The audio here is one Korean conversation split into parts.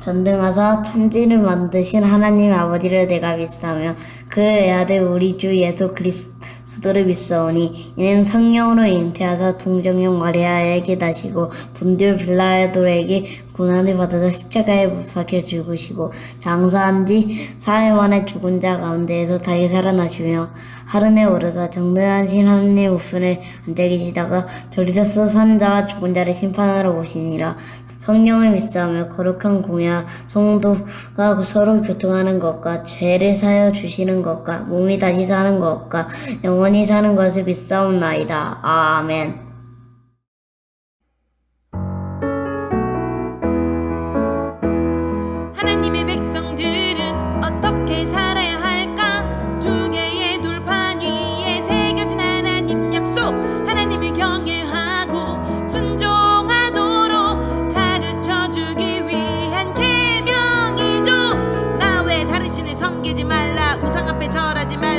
전등하사 천지를 만드신 하나님 아버지를 내가 믿사며 그 외아들 우리 주 예수 그리스도를 믿사오니 이는 성령으로 잉태하사 동정령 마리아에게 나시고 본디오 빌라도에게 고난을 받아서 십자가에 못 박혀 죽으시고 장사한 지 사흘 만에 죽은 자 가운데에서 다시 살아나시며 하늘에 오르사 정등하신 하나님 우편에 앉아 계시다가 저리로서 산 자와 죽은 자를 심판하러 오시니라 성령을 믿사하며 거룩한 공야 성도가 서로 교통하는 것과 죄를 사여 주시는 것과 몸이 다시 사는 것과 영원히 사는 것을 믿사옵나이다. 아멘. 하나님의 백성들은 어떻게 살 말라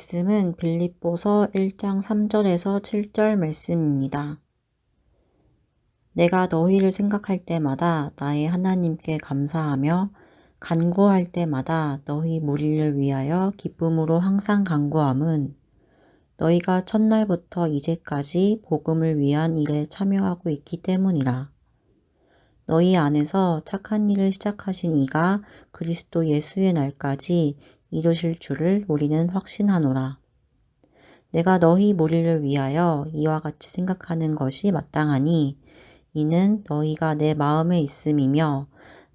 말씀은 빌립보서 1장 3절에서 7절 말씀입니다. 내가 너희를 생각할 때마다 나의 하나님께 감사하며 간구할 때마다 너희 무리를 위하여 기쁨으로 항상 간구함은 너희가 첫날부터 이제까지 복음을 위한 일에 참여하고 있기 때문이라. 너희 안에서 착한 일을 시작하신 이가 그리스도 예수의 날까지 이루실 줄을 우리는 확신하노라. 내가 너희 무리를 위하여 이와 같이 생각하는 것이 마땅하니 이는 너희가 내 마음에 있음이며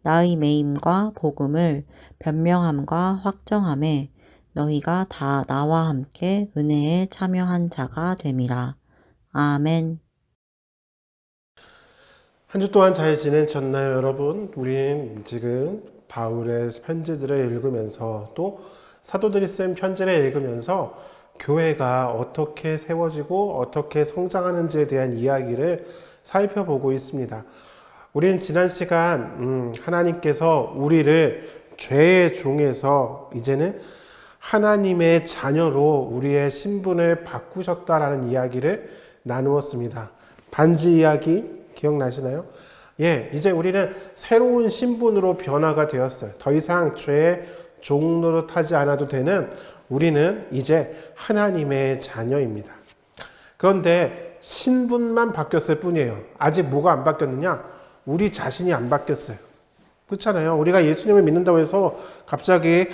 나의 매임과 복음을 변명함과 확정함에 너희가 다 나와 함께 은혜에 참여한 자가 됨이라. 아멘. 한 주 동안 잘 지내셨나요, 여러분? 우리는 지금 바울의 편지들을 읽으면서 또 사도들이 쓴 편지를 읽으면서 교회가 어떻게 세워지고 어떻게 성장하는지에 대한 이야기를 살펴보고 있습니다. 우리는 지난 시간 음, 하나님께서 우리를 죄의 종에서 이제는 하나님의 자녀로 우리의 신분을 바꾸셨다라는 이야기를 나누었습니다. 반지 이야기 기억나시나요? 예, 이제 우리는 새로운 신분으로 변화가 되었어요. 더 이상 죄의 종로로 타지 않아도 되는 우리는 이제 하나님의 자녀입니다. 그런데 신분만 바뀌었을 뿐이에요. 아직 뭐가 안 바뀌었느냐? 우리 자신이 안 바뀌었어요. 그렇잖아요. 우리가 예수님을 믿는다고 해서 갑자기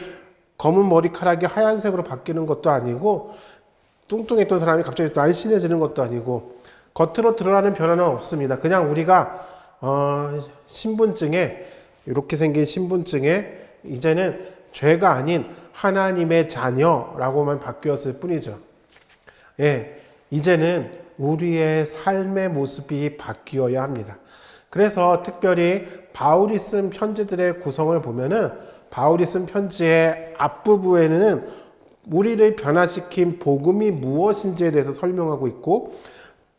검은 머리카락이 하얀색으로 바뀌는 것도 아니고 뚱뚱했던 사람이 갑자기 날씬해지는 것도 아니고 겉으로 드러나는 변화는 없습니다. 그냥 우리가 어, 신분증에 이렇게 생긴 신분증에 이제는 죄가 아닌 하나님의 자녀라고만 바뀌었을 뿐이죠. 예, 이제는 우리의 삶의 모습이 바뀌어야 합니다. 그래서 특별히 바울이 쓴 편지들의 구성을 보면은 바울이 쓴 편지의 앞부분에는 우리를 변화시킨 복음이 무엇인지에 대해서 설명하고 있고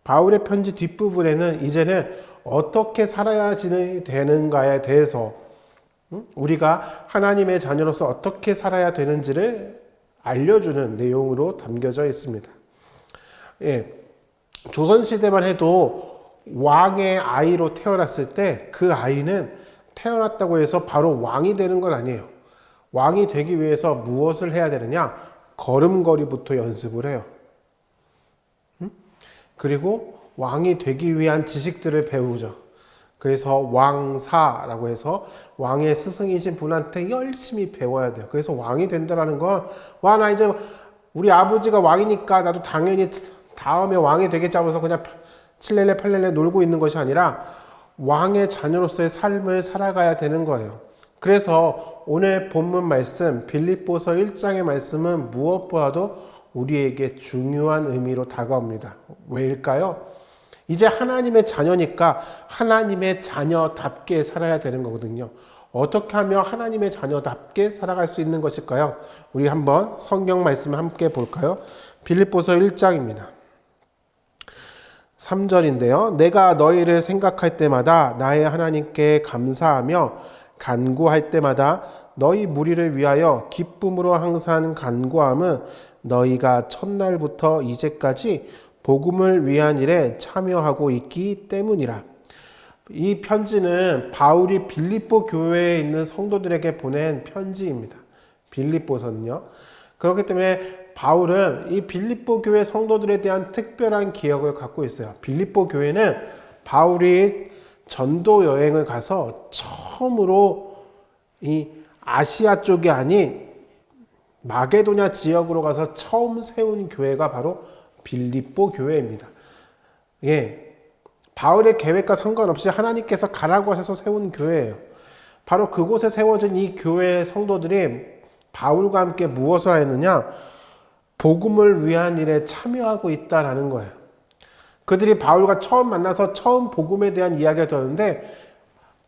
바울의 편지 뒷부분에는 이제는 어떻게 살아야 되는가에 대해서 음? 우리가 하나님의 자녀로서 어떻게 살아야 되는지를 알려주는 내용으로 담겨져 있습니다. 예, 조선시대만 해도 왕의 아이로 태어났을 때 그 아이는 태어났다고 해서 바로 왕이 되는 건 아니에요. 왕이 되기 위해서 무엇을 해야 되느냐? 걸음걸이부터 연습을 해요. 음? 그리고 왕이 되기 위한 지식들을 배우죠. 그래서 왕사라고 해서 왕의 스승이신 분한테 열심히 배워야 돼요. 그래서 왕이 된다라는 건, 와, 나 이제 우리 아버지가 왕이니까 나도 당연히 다음에 왕이 되겠지 하면서 그냥 칠렐레 팔렐레 놀고 있는 것이 아니라 왕의 자녀로서의 삶을 살아가야 되는 거예요. 그래서 오늘 본문 말씀 빌립보서 1장의 말씀은 무엇보다도 우리에게 중요한 의미로 다가옵니다. 왜일까요? 이제 하나님의 자녀니까 하나님의 자녀답게 살아야 되는 거거든요. 어떻게 하면 하나님의 자녀답게 살아갈 수 있는 것일까요? 우리 한번 성경 말씀 함께 볼까요? 빌립보서 1장입니다. 3절인데요. 내가 너희를 생각할 때마다 나의 하나님께 감사하며 간구할 때마다 너희 무리를 위하여 기쁨으로 항상 간구함은 너희가 첫날부터 이제까지 복음을 위한 일에 참여하고 있기 때문이라. 이 편지는 바울이 빌립보 교회에 있는 성도들에게 보낸 편지입니다. 빌립보서는요. 그렇기 때문에 바울은 이 빌립보 교회 성도들에 대한 특별한 기억을 갖고 있어요. 빌립보 교회는 바울이 전도 여행을 가서 처음으로 이 아시아 쪽이 아닌 마게도냐 지역으로 가서 처음 세운 교회가 바로 빌립보 교회입니다. 예. 바울의 계획과 상관없이 하나님께서 가라고 하셔서 세운 교회예요. 바로 그곳에 세워진 이 교회의 성도들이 바울과 함께 무엇을 했느냐? 복음을 위한 일에 참여하고 있다라는 거예요. 그들이 바울과 처음 만나서 처음 복음에 대한 이야기가 들었는데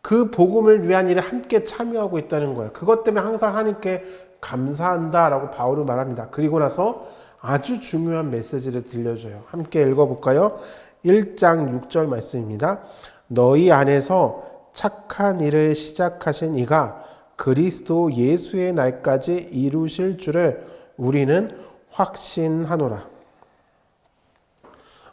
그 복음을 위한 일에 함께 참여하고 있다는 거예요. 그것 때문에 항상 하나님께 감사한다라고 바울은 말합니다. 그리고 나서 아주 중요한 메시지를 들려줘요. 함께 읽어볼까요? 1장 6절 말씀입니다. 너희 안에서 착한 일을 시작하신 이가 그리스도 예수의 날까지 이루실 줄을 우리는 확신하노라.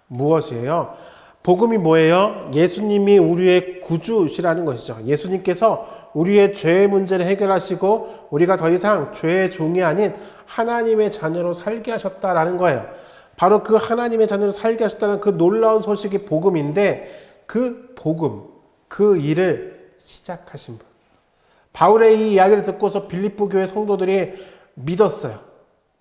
무엇이에요? 복음이 뭐예요? 예수님이 우리의 구주시라는 것이죠. 예수님께서 우리의 죄의 문제를 해결하시고 우리가 더 이상 죄의 종이 아닌 하나님의 자녀로 살게 하셨다라는 거예요. 바로 그 하나님의 자녀로 살게 하셨다는 그 놀라운 소식이 복음인데 그 복음, 그 일을 시작하신 분. 바울의 이 이야기를 듣고서 빌립보 교회 성도들이 믿었어요.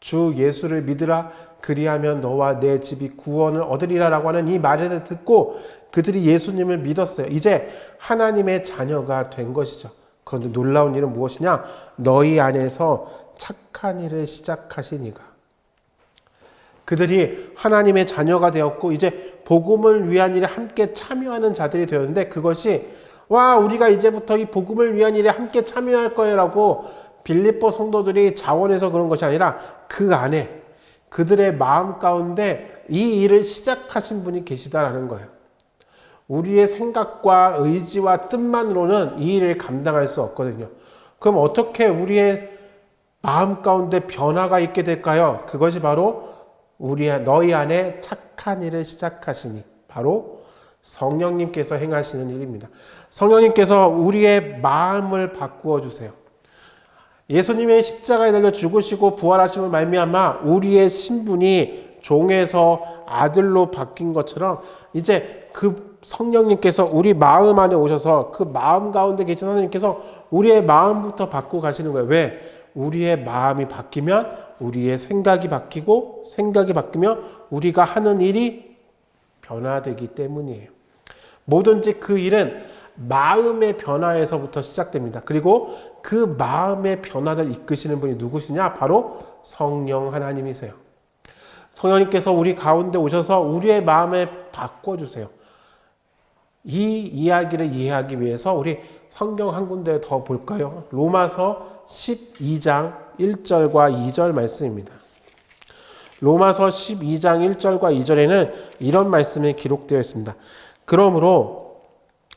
주 예수를 믿으라 그리하면 너와 내 집이 구원을 얻으리라라고 하는 이 말을 듣고 그들이 예수님을 믿었어요. 이제 하나님의 자녀가 된 것이죠. 그런데 놀라운 일은 무엇이냐? 너희 안에서 착한 일을 시작하신 이가 그들이 하나님의 자녀가 되었고 이제 복음을 위한 일에 함께 참여하는 자들이 되었는데 그것이 와 우리가 이제부터 이 복음을 위한 일에 함께 참여할 거예요라고 빌립보 성도들이 자원해서 그런 것이 아니라 그 안에 그들의 마음 가운데 이 일을 시작하신 분이 계시다라는 거예요. 우리의 생각과 의지와 뜻만으로는 이 일을 감당할 수 없거든요. 그럼 어떻게 우리의 마음 가운데 변화가 있게 될까요? 그것이 바로 우리 너희 안에 착한 일을 시작하시니 바로 성령님께서 행하시는 일입니다. 성령님께서 우리의 마음을 바꾸어 주세요. 예수님의 십자가에 달려 죽으시고 부활하심을 말미암아 우리의 신분이 종에서 아들로 바뀐 것처럼 이제 그 성령님께서 우리 마음 안에 오셔서 그 마음 가운데 계신 하나님께서 우리의 마음부터 바꾸고 가시는 거예요. 왜? 우리의 마음이 바뀌면 우리의 생각이 바뀌고 생각이 바뀌면 우리가 하는 일이 변화되기 때문이에요. 뭐든지 그 일은 마음의 변화에서부터 시작됩니다. 그리고 그 마음의 변화를 이끄시는 분이 누구시냐? 바로 성령 하나님이세요. 성령님께서 우리 가운데 오셔서 우리의 마음을 바꿔주세요. 이 이야기를 이해하기 위해서 우리 성경 한 군데 더 볼까요? 로마서 12장 1절과 2절 말씀입니다. 로마서 12장 1절과 2절에는 이런 말씀이 기록되어 있습니다. 그러므로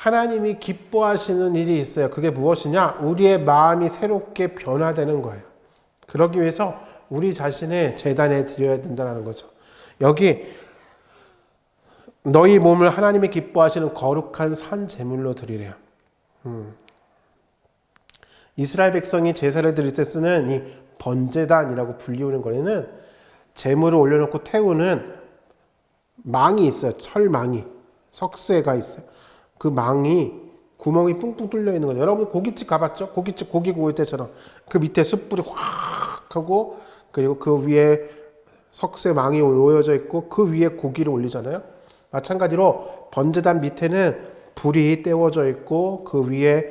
하나님이 기뻐하시는 일이 있어요. 그게 무엇이냐? 우리의 마음이 새롭게 변화되는 거예요. 그러기 위해서 우리 자신의 재단에 드려야 된다는 거죠. 여기 너희 몸을 하나님이 기뻐하시는 거룩한 산 제물로 드리래요. 음. 이스라엘 백성이 제사를 드릴 때 쓰는 이 번제단이라고 불리우는 거에는 제물을 올려놓고 태우는 망이 있어요. 철망이 석쇠가 있어요. 그 망이 구멍이 뿡뿡 뚫려 있는 거죠. 여러분 고깃집 가봤죠? 고깃집 고기 구울 때처럼 그 밑에 숯불이 확 하고 그리고 그 위에 석쇠 망이 놓여져 있고 그 위에 고기를 올리잖아요. 마찬가지로 번제단 밑에는 불이 떼워져 있고 그 위에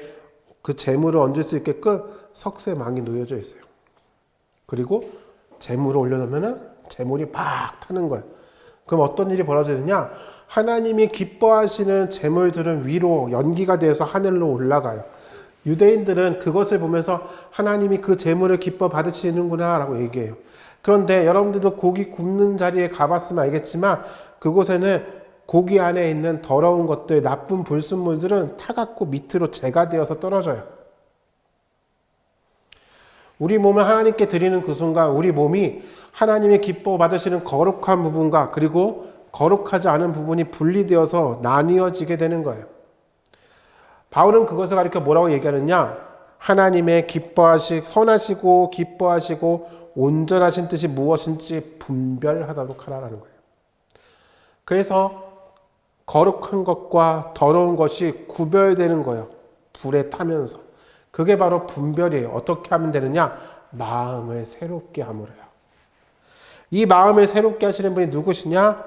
그 재물을 얹을 수 있게끔 석쇠 망이 놓여져 있어요. 그리고 재물을 올려놓으면은 재물이 팍 타는 거예요. 그럼 어떤 일이 벌어지느냐? 하나님이 기뻐하시는 재물들은 위로 연기가 되어서 하늘로 올라가요. 유대인들은 그것을 보면서 하나님이 그 재물을 기뻐 받으시는구나라고 얘기해요. 그런데 여러분들도 고기 굽는 자리에 가봤으면 알겠지만 그곳에는 고기 안에 있는 더러운 것들, 나쁜 불순물들은 타갖고 밑으로 재가 되어서 떨어져요. 우리 몸을 하나님께 드리는 그 순간 우리 몸이 하나님의 기뻐 받으시는 거룩한 부분과 그리고 거룩하지 않은 부분이 분리되어서 나뉘어지게 되는 거예요. 바울은 그것을 가리켜 뭐라고 얘기하느냐? 하나님의 기뻐하시 선하시고 기뻐하시고 온전하신 뜻이 무엇인지 분별하도록 하라라는 거예요. 그래서 거룩한 것과 더러운 것이 구별되는 거예요. 불에 타면서. 그게 바로 분별이에요. 어떻게 하면 되느냐? 마음을 새롭게 함으로요. 이 마음을 새롭게 하시는 분이 누구시냐?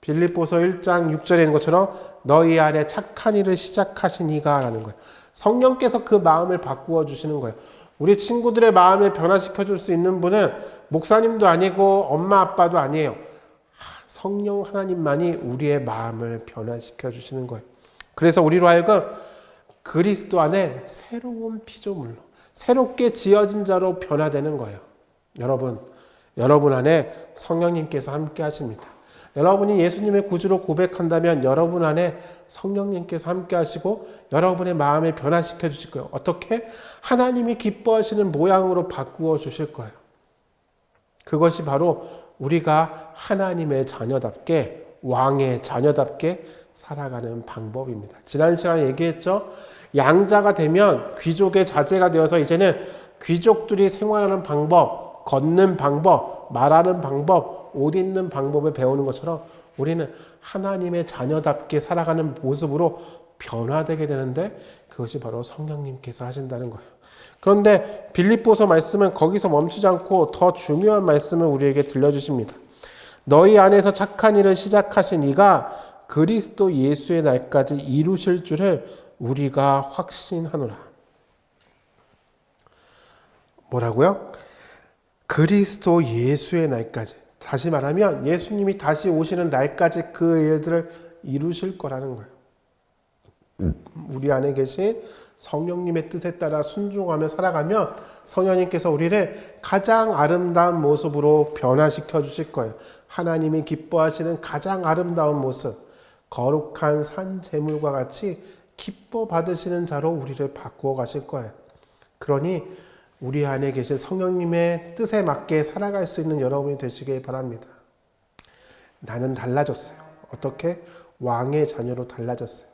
빌립보서 1장 6절에 있는 것처럼 너희 안에 착한 일을 시작하신 이가 라는 거예요. 성령께서 그 마음을 바꾸어 주시는 거예요. 우리 친구들의 마음을 변화시켜 줄 수 있는 분은 목사님도 아니고 엄마 아빠도 아니에요. 성령 하나님만이 우리의 마음을 변화시켜 주시는 거예요. 그래서 우리로 하여금 그리스도 안에 새로운 피조물로 새롭게 지어진 자로 변화되는 거예요. 여러분, 여러분 안에 성령님께서 함께 하십니다. 여러분이 예수님의 구주로 고백한다면 여러분 안에 성령님께서 함께 하시고 여러분의 마음을 변화시켜 주실 거예요. 어떻게? 하나님이 기뻐하시는 모양으로 바꾸어 주실 거예요. 그것이 바로 우리가 하나님의 자녀답게 왕의 자녀답게 살아가는 방법입니다. 지난 시간에 얘기했죠. 양자가 되면 귀족의 자제가 되어서 이제는 귀족들이 생활하는 방법, 걷는 방법, 말하는 방법, 옷 입는 방법을 배우는 것처럼 우리는 하나님의 자녀답게 살아가는 모습으로 변화되게 되는데 그것이 바로 성령님께서 하신다는 거예요. 그런데 빌립보서 말씀은 거기서 멈추지 않고 더 중요한 말씀을 우리에게 들려주십니다. 너희 안에서 착한 일을 시작하신 이가 그리스도 예수의 날까지 이루실 줄을 우리가 확신하노라. 뭐라고요? 그리스도 예수의 날까지. 다시 말하면 예수님이 다시 오시는 날까지 그 일들을 이루실 거라는 거예요. 우리 안에 계신 성령님의 뜻에 따라 순종하며 살아가면 성령님께서 우리를 가장 아름다운 모습으로 변화시켜 주실 거예요. 하나님이 기뻐하시는 가장 아름다운 모습, 거룩한 산 제물과 같이 기뻐 받으시는 자로 우리를 바꾸어 가실 거예요. 그러니 우리 안에 계신 성령님의 뜻에 맞게 살아갈 수 있는 여러분이 되시길 바랍니다. 나는 달라졌어요. 어떻게? 왕의 자녀로 달라졌어요.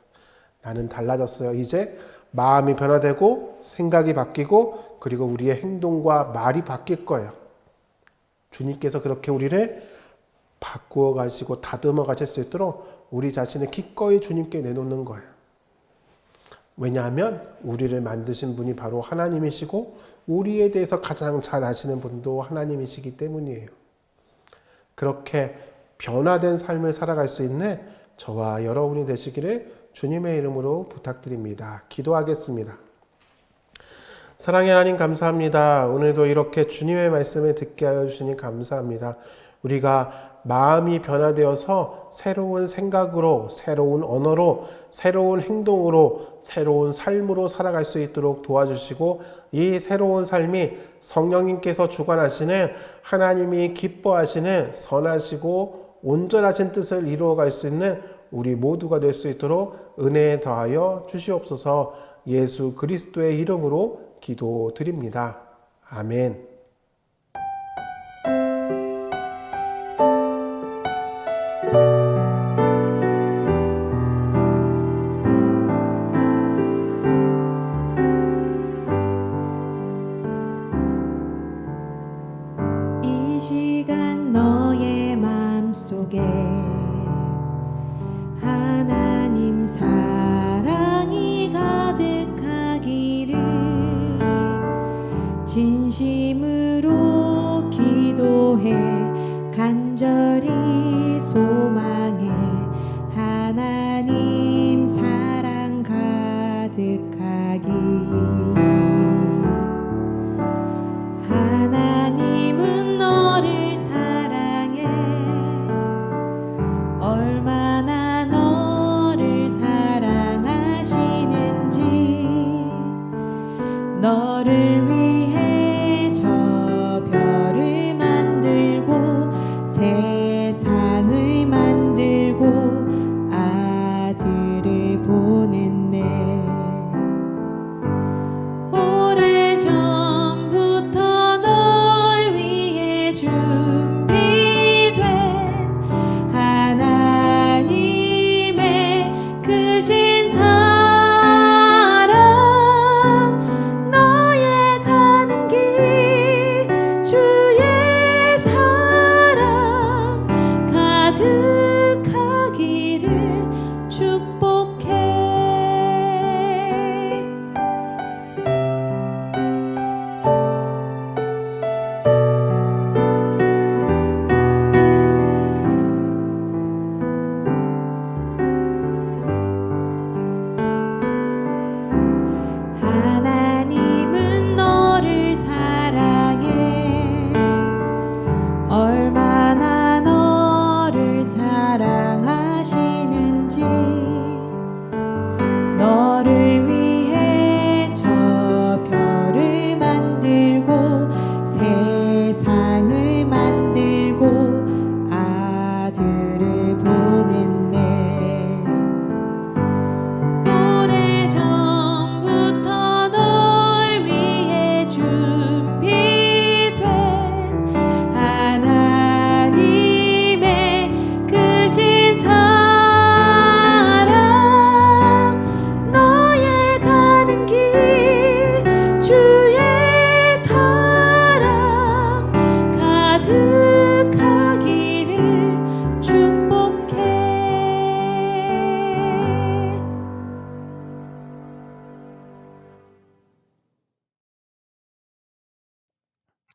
나는 달라졌어요. 이제 마음이 변화되고 생각이 바뀌고 그리고 우리의 행동과 말이 바뀔 거예요. 주님께서 그렇게 우리를 바꾸어 가시고 다듬어 가실 수 있도록 우리 자신을 기꺼이 주님께 내놓는 거예요. 왜냐하면 우리를 만드신 분이 바로 하나님이시고 우리에 대해서 가장 잘 아시는 분도 하나님이시기 때문이에요. 그렇게 변화된 삶을 살아갈 수 있는 저와 여러분이 되시기를 주님의 이름으로 부탁드립니다. 기도하겠습니다. 사랑의 하나님 감사합니다. 오늘도 이렇게 주님의 말씀을 듣게 하여 주시니 감사합니다. 우리가 마음이 변화되어서 새로운 생각으로, 새로운 언어로, 새로운 행동으로, 새로운 삶으로 살아갈 수 있도록 도와주시고 이 새로운 삶이 성령님께서 주관하시는 하나님이 기뻐하시는 선하시고 온전하신 뜻을 이루어갈 수 있는 우리 모두가 될 수 있도록 은혜에 더하여 주시옵소서 예수 그리스도의 이름으로 기도드립니다. 아멘.